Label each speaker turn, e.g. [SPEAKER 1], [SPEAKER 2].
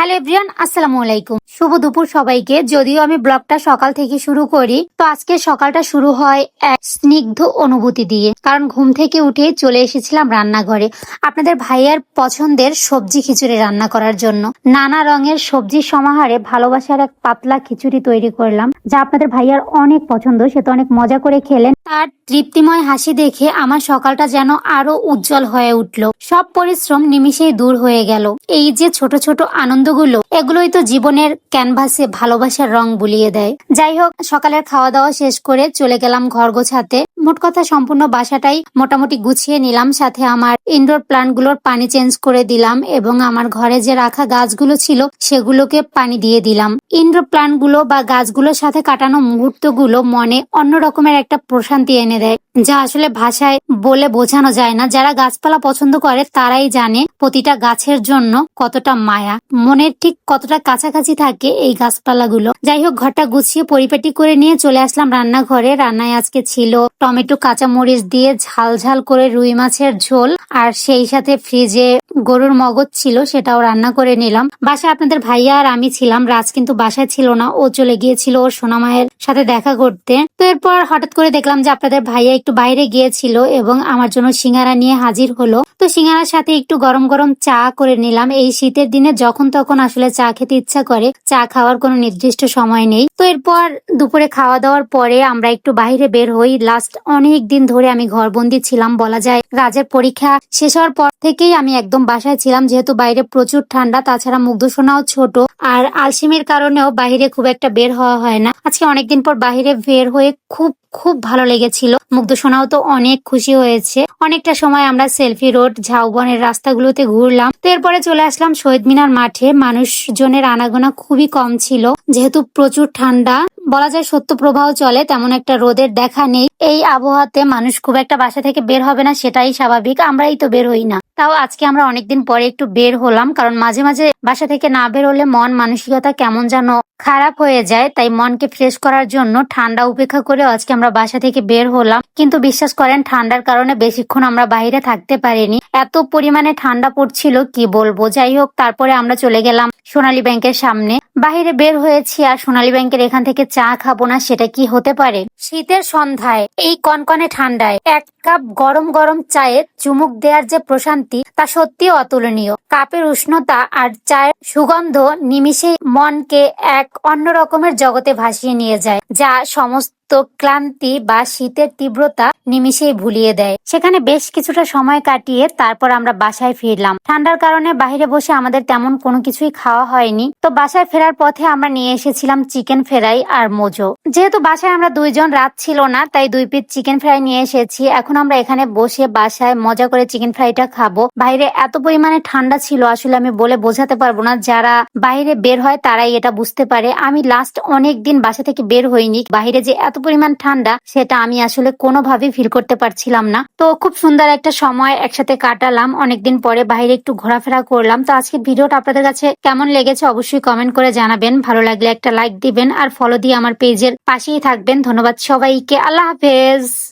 [SPEAKER 1] Hello everyone আসসালামু আলাইকুম। শুভ দুপুর সবাইকে। যদিও আমি ব্লগটা সকাল থেকে শুরু করি, তো আজকে সকালটা শুরু হয় এক স্নিগ্ধ অনুভূতি দিয়ে। কারণ ঘুম থেকে উঠে চলে এসেছিলাম রান্নাঘরে। আপনাদের ভাইয়ার পছন্দের সবজি খিচুড়ি রান্না করার জন্য। নানা রঙের সবজির সমাহারে ভালোবাসার এক পাতলা খিচুড়ি তৈরি করলাম, যা আপনাদের ভাইয়ার অনেক পছন্দ, সে তো অনেক মজা করে খেলেন। তার তৃপ্তিময় হাসি দেখে আমার সকালটা যেন আরও উজ্জ্বল হয়ে উঠল। সব পরিশ্রম নিমিষেই দূর হয়ে গেল। এই যে ছোট ছোট আনন্দগুলো, এগুলোই তো জীবনের ক্যানভাসে ভালোবাসার রং বুলিয়ে দেয়। যাই হোক সকালের খাওয়া দাওয়া শেষ করে চলে গেলাম ঘর গোছাতে মোট কথা সম্পূর্ণ বাসাটাই মোটামুটি গুছিয়ে নিলাম, সাথে আমার ইনডোর প্লান্টগুলোর পানি চেঞ্জ করে দিলাম এবং আমার ঘরে যে রাখা গাছগুলো ছিল সেগুলোকে পানি দিয়ে দিলাম। ইনডোর প্লান্টগুলো বা গাছগুলোর সাথে কাটানো মুহূর্তগুলো মনে অন্য রকমের একটা প্রশান্তি এনে দেয়, যা আসলে ভাষায় বলে বোঝানো যায় না। যারা গাছপালা পছন্দ করে, তারাই জানে প্রতিটা গাছের জন্য কতটা মায়া। মনের ঠিক কতটা কাছাকাছি থাকে এই গাছপালাগুলো। যাই হোক, ঘরটা গুছিয়ে পরিপাটি করে নিয়ে চলে আসলাম রান্নাঘরে। রান্নায় আজকে ছিল টমেটো, কাঁচামরিচ দিয়ে ঝাল ঝাল করে রুই মাছের ঝোল আর সেই সাথে ফ্রিজে গরুর মগজ ছিল, সেটাও রান্না করে নিলাম। বাসায় আপনাদের ভাইয়া আর আমি ছিলাম, রাজ কিন্তু বাসায় ছিল না, ও চলে গিয়েছিল ওর সোনামায়ের সাথে দেখা করতে। তো এরপর হঠাৎ করে দেখলাম যে আপনাদের ভাইয়া একটু বাইরে গিয়েছিল এবং আমার জন্য সিঙ্গারা নিয়ে হাজির হলো। তো সিঙ্গারার সাথে একটু গরম গরম চা করে নিলাম। এই শীতের দিনে যখন তখন আসলে চা খেতে ইচ্ছা করে, চা খাওয়ার কোনো নির্দিষ্ট সময় নেই। তো এরপর দুপুরে খাওয়া দাওয়ার পরে আমরা একটু বাইরে বের হই। লাস্ট অনেক দিন ধরে আমি ঘরবন্দি ছিলাম, বলা যায়। রাজের পরীক্ষা শেষ হওয়ার পর থেকেই আমি একদম বাসায় ছিলাম, যেহেতু বাইরে প্রচুর ঠান্ডা, তাছাড়া মুগ্ধ সোনাও ছোট। আর আলসিমের কারণেও বাইরে খুব একটা বের হওয়া হয় না। আজকে অনেকদিন পর বাইরে বের হয়ে খুব খুব ভালো লেগেছিল। মুগ্ধ সোনাও তো অনেক খুশি হয়েছে। অনেকটা সময় আমরা সেলফি রোড, ঝাউবনের রাস্তাগুলোতে ঘুরলাম। তো এরপরে চলে আসলাম শহীদ মিনার মাঠে। মানুষজনের আনাগোনা খুবই কম ছিল, যেহেতু প্রচুর ঠান্ডা। বলা যায় সত্য প্রবাহ চলে, তেমন একটা রোদের দেখা নেই। এই আবহাওয়াতে মানুষ খুব একটা বাসা থেকে বের হবে না, সেটাই স্বাভাবিক। আমরাই তো বের হই না। তাও আজকে আমরা অনেকদিন পরে একটু বের হলাম, কারণ মাঝে মাঝে বাসা থেকে না বের হলে মন মানসিকতা কেমন যেন খারাপ হয়ে যায়। তাই মনকে ফ্রেশ করার জন্য ঠান্ডা উপেক্ষা করে আজকে আমরা বাসা থেকে বের হলাম। কিন্তু বিশ্বাস করেন, ঠান্ডার কারণে বেশিক্ষণ আমরা বাইরে থাকতে পারিনি। এত পরিমাণে ঠান্ডা পড়ছিল, কি বলব? যাই হোক, তারপরে আমরা চলে গেলাম সোনালী ব্যাংকের সামনে। বাইরে বের হয়েছি আর সোনালী ব্যাংকের এখান থেকে চা খাব না, সেটা কি হতে পারে? শীতের সন্ধ্যায়, এই কনকনে ঠান্ডায়, এক কাপ গরম গরম চায়ে চুমুক দেওয়ার যে প্রশান্তি, তা সত্যি অতুলনীয়। কাপের উষ্ণতা আর চায়ের সুগন্ধ নিমিষেই মনকে এক অন্য রকমের জগতে ভাসিয়ে নিয়ে যায়, যা সমস্ত ক্লান্তি বা শীতের তীব্রতা নিমিষেই ভুলিয়ে দেয়। সেখানে বেশ কিছুটা সময় কাটিয়ে তারপর আমরা বাসায় ফিরলাম। ঠান্ডার কারণে বাইরে বসে আমাদের তেমন কোনো কিছুই খাওয়া হয়নি। তো বাসায় ফেরার পথে আমরা নিয়ে এসেছিলাম চিকেন ফ্রাই আর মোজো। যেহেতু বাসায় আমরা দুইজন রাত ছিল না, তাই দুই পিস চিকেন ফ্রাই নিয়ে এসেছি। এখন আমরা এখানে বসে বাসায় মজা করে চিকেন ফ্রাইটা খাব। বাইরে এত পরিমাণে ঠান্ডা ছিল, আসলে আমি বলে বোঝাতে পারব না। যারা বাইরে বের হয়, তারাই এটা বুঝতে পারে। আমি লাস্ট অনেক দিন বাসা থেকে বের হইনি। বাইরে যে এত পরিমাণ ঠান্ডা, সেটা আমি আসলে কোনোভাবেই ফিল করতে পারছিলাম না। তো খুব সুন্দর একটা সময় একসাথে কাটালাম, অনেকদিন পরে বাইরে একটু ঘোরাফেরা করলাম। তো আজকে ভিডিওটা আপনাদের কাছে কেমন লেগেছে অবশ্যই কমেন্ট করে জানাবেন। ভালো লাগলে একটা লাইক দিবেন, আর ফলো দিয়ে আমার পেজের পাশেই থাকবেন। ধন্যবাদ সবাইকে, আল্লাহ হাফেজ!